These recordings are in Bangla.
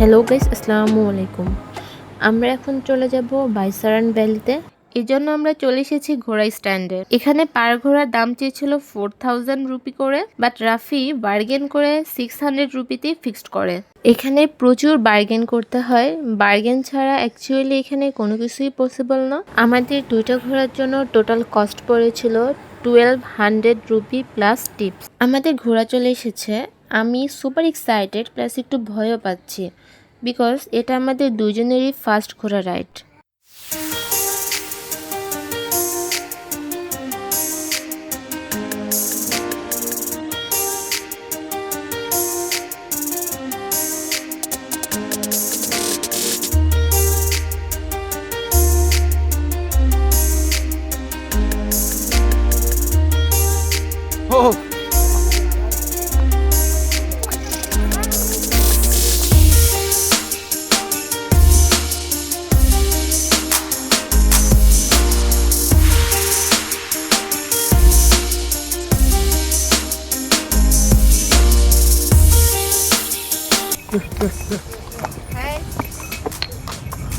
হ্যালো গাইস আসসালামু আলাইকুম। আমরা এখন চলে যাব বাইসারান ভ্যালিতে। এই জন্য আমরা চলে এসেছি ঘোড়া স্ট্যান্ডে। এখানে পার ঘোড়ার দাম চেয়েছিল ফোর থাউজেন্ড রুপি করে বাট রাফি বার্গেন করে সিক্স হান্ড্রেড রুপিতেই ফিক্সড করে। এখানে প্রচুর বার্গেন করতে হয়। বার্গেন ছাড়া অ্যাকচুয়ালি এখানে কোনো কিছুই পসিবল না। আমাদের দুইটা ঘোড়ার জন্য টোটাল কস্ট পড়েছিল twelve hundred rupee plus tips আমাদের ঘোড়া চলে এসেছে আমি সুপার এক্সাইটেড প্লাস একটু ভয়ও পাচ্ছি বিকজ এটা আমাদের দুজনেরই ফার্স্ট ঘোরা রাইড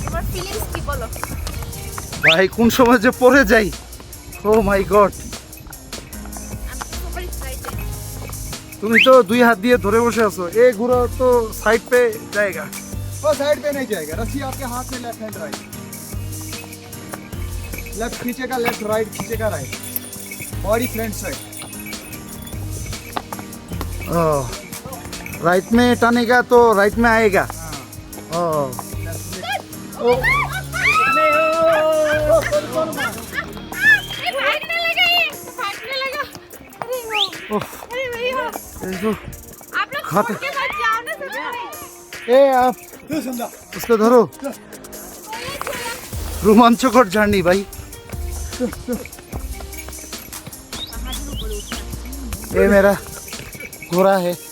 তোমার ফিলিংস কি বলো ভাই কোন সময় যে পড়ে যাই ও মাই গড আমি সুপার এক্সাইটেড তুমি তো দুই হাত দিয়ে ধরে বসে আছো এ ঘোড়া তো সাইড পে জায়গা वो साइड पे नहीं जाएगा रस्सी आपके हाथ में लेफ्ट हैंड राइट लेफ्ट खींचेगा लेफ्ट राइट खींचेगा right body front side oh right में टानेगा तो राइट में आएगा ओ भागने लगा लगा। आप लोग खाते ए आप उसको धरो। रोमांचकर जर्नी भाई। ये मेरा घोड़ा है।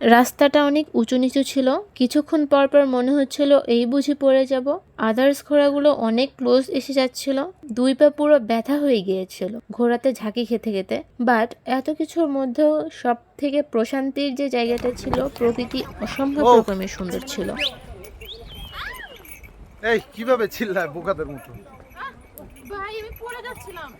রাস্তাটা অনেক উঁচু নিচু ছিল। কিছুক্ষণ পর পর মনে হচ্ছিল এই বুঝি পড়ে যাব। আদার্স ঘোড়াগুলো অনেক ক্লোজ এসে যাচ্ছিল। দুই পা পুরো ব্যথা হয়ে গিয়েছিল ঘোড়াতে ঝাঁকি খেতে খেতে। বাট এত কিছুর মধ্যেও সব থেকে প্রশান্তির যে জায়গাটা ছিল প্রকৃতি অসম্ভব রকমের সুন্দর ছিল। এই কীভাবে চিল্লায় বোকাদের মতো? ভাই আমি পড়ে যাচ্ছিলাম।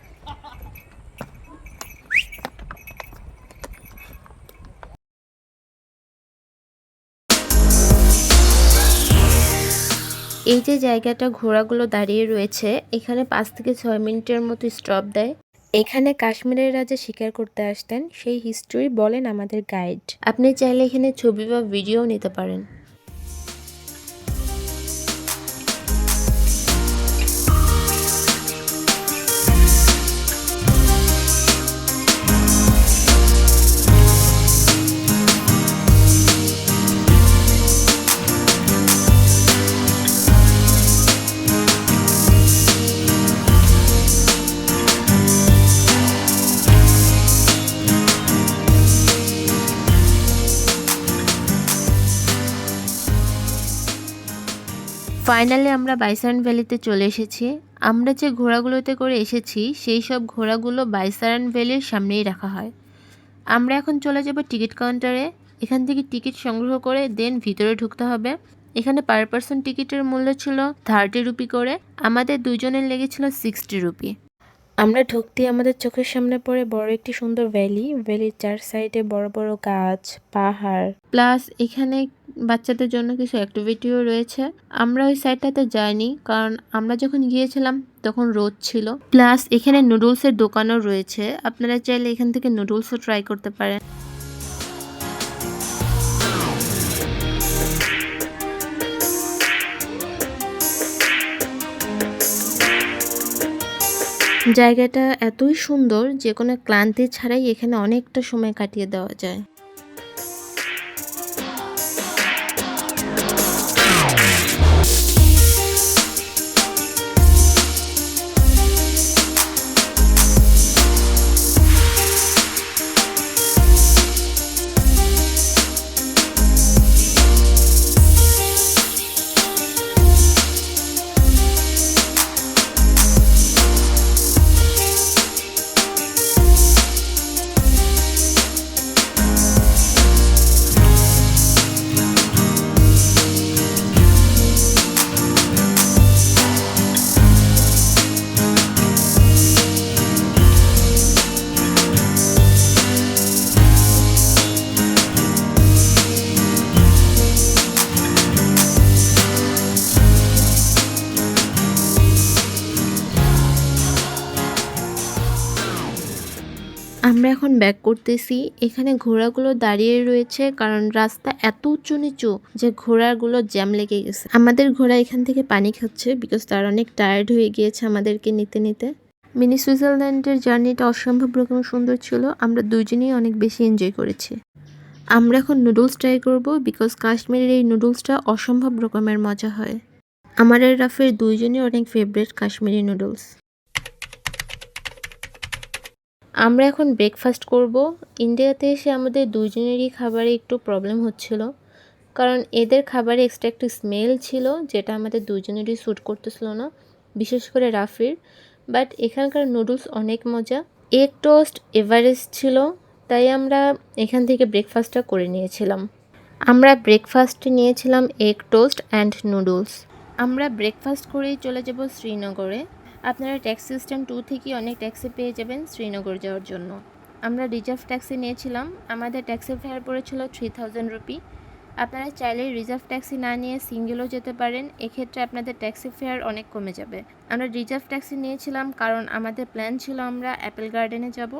এই যে জায়গাটা ঘোড়াগুলো দাঁড়িয়ে রয়েছে, এখানে পাঁচ থেকে ছয় মিনিটের মতো স্টপ দেয়। এখানে কাশ্মীরের রাজা শিকার করতে আসতেন, সেই হিস্ট্রি বলেন আমাদের গাইড আপনি চাইলে এখানে ছবি বা ভিডিও নিতে পারেন। ফাইনালি আমরা বাইসারান ভ্যালিতে চলে এসেছি। আমরা যে ঘোড়াগুলোতে করে এসেছি, সেই সব ঘোড়াগুলো বাইসারান ভ্যালির সামনেই রাখা হয়। আমরা এখন চলে যাব টিকিট কাউন্টারে। এখান থেকে টিকিট সংগ্রহ করে দেন ভিতরে ঢুকতে হবে। এখানে পার পার্সন টিকিটের মূল্য ছিল থার্টি রুপি করে। আমাদের দুজনের লেগেছিল সিক্সটি রুপি আমরা ঢুকতে আমাদের চোখের সামনে পড়ে বড় একটি সুন্দর ভ্যালি ভ্যালির চার সাইডে বড় বড় গাছ, পাহাড়। প্লাস এখানে বাচ্চাদের জন্য কিছু অ্যাক্টিভিটিও রয়েছে। আমরা ওই সাইডটাতে যাইনি, কারণ আমরা যখন গিয়েছিলাম তখন রোদ ছিল। প্লাস এখানে নুডলসের দোকানও রয়েছে। আপনারা চাইলে এখান থেকে নুডলসও ট্রাই করতে পারেন। জায়গাটা এতই সুন্দর যে কোনো ক্লান্তি ছাড়াই এখানে অনেকটা সময় কাটিয়ে দেওয়া যায়। এখন ব্যাক করতেছি। এখানে ঘোড়াগুলো দাঁড়িয়ে রয়েছে কারণ রাস্তা এত উঁচু নিচু যে ঘোড়াগুলো জ্যাম লেগে গেছে। আমাদের ঘোড়া এখান থেকে পানি খাচ্ছে বিকজ তার অনেক টায়ার্ড হয়ে গিয়েছে আমাদেরকে নিতে নিতে। মিনি সুইজারল্যান্ডের জার্নিটা অসম্ভব রকম সুন্দর ছিল। আমরা দুজনেই অনেক বেশি এনজয় করেছি। আমরা এখন নুডলস ট্রাই করব বিকজ কাশ্মীরের এই নুডলসটা অসম্ভব রকমের মজা হয়। আমার আর রাফের দুইজনই অনেক ফেভারিট কাশ্মীরি নুডলস আমরা এখন ব্রেকফাস্ট করব। ইন্ডিয়াতে এসে আমাদের দুজনেরই খাবারে একটু প্রবলেম হচ্ছিল। কারণ এদের খাবারে এক্সট্রা একটু স্মেল ছিল, যেটা আমাদের দুজনেরই স্যুট করতেছিল না, বিশেষ করে রাফির। বাট এখানকার নুডলস অনেক মজা। এগ টোস্ট এভারেস্ট ছিল, তাই আমরা এখান থেকে ব্রেকফাস্টটা করে নিয়েছিলাম। আমরা ব্রেকফাস্ট নিয়েছিলাম এগ টোস্ট অ্যান্ড নুডলস আমরা ব্রেকফাস্ট করেই চলে যাব শ্রীনগরে। আপনারা ট্যাক্সি সিস্টেম টু থেকে অনেক ট্যাক্সি পেয়ে যাবেন শ্রীনগর যাওয়ার জন্য। আমরা রিজার্ভ ট্যাক্সি নিয়েছিলাম, আমাদের ট্যাক্সি ফেয়ার পড়েছিল থ্রি থাউজেন্ড রুপি আপনারা চাইলে রিজার্ভ ট্যাক্সি না নিয়ে সিঙ্গেলও যেতে পারেন, এক্ষেত্রে আপনাদের ট্যাক্সি ফেয়ার অনেক কমে যাবে। আমরা রিজার্ভ ট্যাক্সি নিয়েছিলাম কারণ আমাদের প্ল্যান ছিল আমরা অ্যাপেল গার্ডেনে যাব।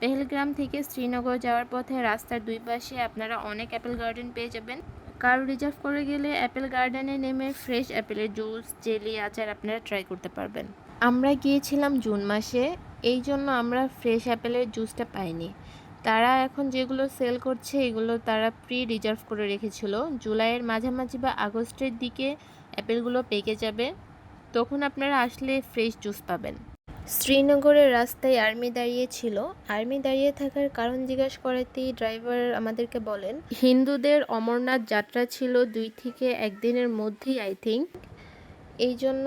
পেহেলগ্রাম থেকে শ্রীনগর যাওয়ার পথে রাস্তার দুই পাশে আপনারা অনেক অ্যাপেল গার্ডেন পেয়ে যাবেন। কার রিজার্ভ করে গেলে অ্যাপেল গার্ডেনে নেমে ফ্রেশ অ্যাপেলের জুস, জেলি, আচার আপনারা ট্রাই করতে পারবেন। আমরা গিয়েছিলাম জুন মাসে, এই জন্য আমরা ফ্রেশ অ্যাপেলের জুসটা পাইনি। তারা এখন যেগুলো সেল করছে, এগুলো তারা প্রি রিজার্ভ করে রেখেছিল। জুলাইয়ের মাঝামাঝি বা আগস্টের দিকে অ্যাপেলগুলো পেকে যাবে। তখন আপনারা আসলে ফ্রেশ জুস পাবেন। শ্রীনগরের রাস্তায় আর্মি দাঁড়িয়ে ছিল। আর্মি দাঁড়িয়ে থাকার কারণ জিজ্ঞাসা করাতেই ড্রাইভার আমাদেরকে বলেন, হিন্দুদের অমরনাথ যাত্রা ছিল দুই থেকে একদিনের মধ্যেই আই থিঙ্ক এই জন্য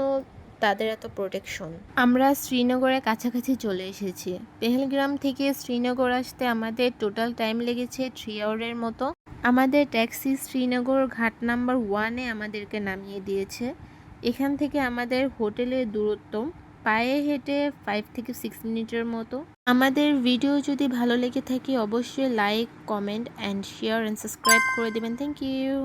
তাদের এত প্রোটেকশন আমরা শ্রীনগরের কাছাকাছি চলে এসেছি। পেহেলগ্রাম থেকে শ্রীনগর আসতে আমাদের টোটাল টাইম লেগেছে থ্রি আওয়ারের মতো। আমাদের ট্যাক্সি শ্রীনগর ঘাট নাম্বার ওয়ানে আমাদেরকে নামিয়ে দিয়েছে। এখান থেকে আমাদের হোটেলের দূরত্ব, পায়ে হেঁটে ফাইভ থেকে সিক্স মিনিটের মতো। আমাদের ভিডিও যদি ভালো লেগে থাকে, অবশ্যই like comment and share and subscribe করে দেবেন। Thank you